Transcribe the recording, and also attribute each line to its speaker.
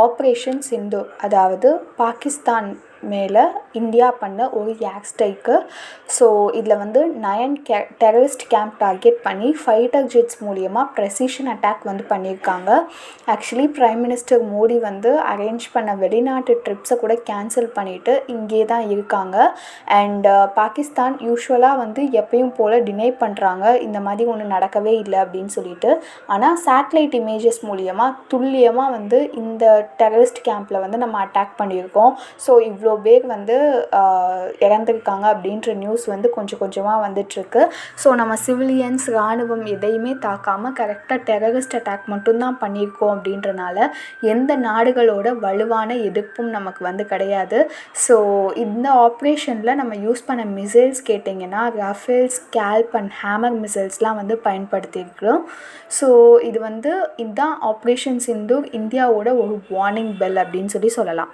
Speaker 1: Operation Sindoor அதாவது பாகிஸ்தான் மேலே India பண்ண ஒரு ஏர் ஸ்ட்ரைக்கு ஸோ இதில் வந்து நயன் கே டெரரிஸ்ட் கேம்ப் டார்கெட் பண்ணி ஃபைட்டர் ஜெட்ஸ் மூலியமாக ப்ரெசிஷன் அட்டாக் வந்து பண்ணியிருக்காங்க ஆக்சுவலி ப்ரைம் மினிஸ்டர் மோடி வந்து அரேஞ்ச் பண்ண வெளிநாட்டு ட்ரிப்ஸை கூட கேன்சல் பண்ணிவிட்டு இங்கே தான் இருக்காங்க. அண்ட் uh, பாகிஸ்தான் யூஸ்வலாக வந்து எப்பயும் போல் டினை பண்ணுறாங்க இந்த மாதிரி ஒன்று நடக்கவே இல்லை அப்படின்னு சொல்லிட்டு. ஆனால் சேட்டலைட் இமேஜஸ் மூலியமாக துல்லியமாக வந்து இந்த டெரரிஸ்ட் கேம்பில் வந்து நம்ம அட்டாக் பண்ணியிருக்கோம். ஸோ இவ்வளோ பேர் வந்து இறந்துருக்காங்க அப்படின்ற நியூஸ் வந்து கொஞ்சம் கொஞ்சமாக வந்துட்டுருக்கு. ஸோ நம்ம சிவிலியன்ஸ் இராணுவம் எதையுமே தாக்காமல் கரெக்டாக டெரரிஸ்ட் அட்டாக் மட்டும்தான் பண்ணியிருக்கோம் அப்படின்றனால எந்த நாடுகளோட வலுவான எதிர்ப்பும் நமக்கு வந்து கிடையாது. ஸோ இந்த ஆப்ரேஷனில் நம்ம யூஸ் பண்ண மிசைல்ஸ் கேட்டிங்கன்னா ரஃபேல்ஸ் கேல்ப் அண்ட் ஹேமர் மிசைல்ஸ்லாம் வந்து பயன்படுத்தியிருக்கிறோம். ஸோ இது வந்து இதுதான் ஆப்ரேஷன் சிந்தூர் இந்தியாவோட ஒரு வார்னிங் பெல் அப்படின்னு சொல்லி சொல்லலாம்.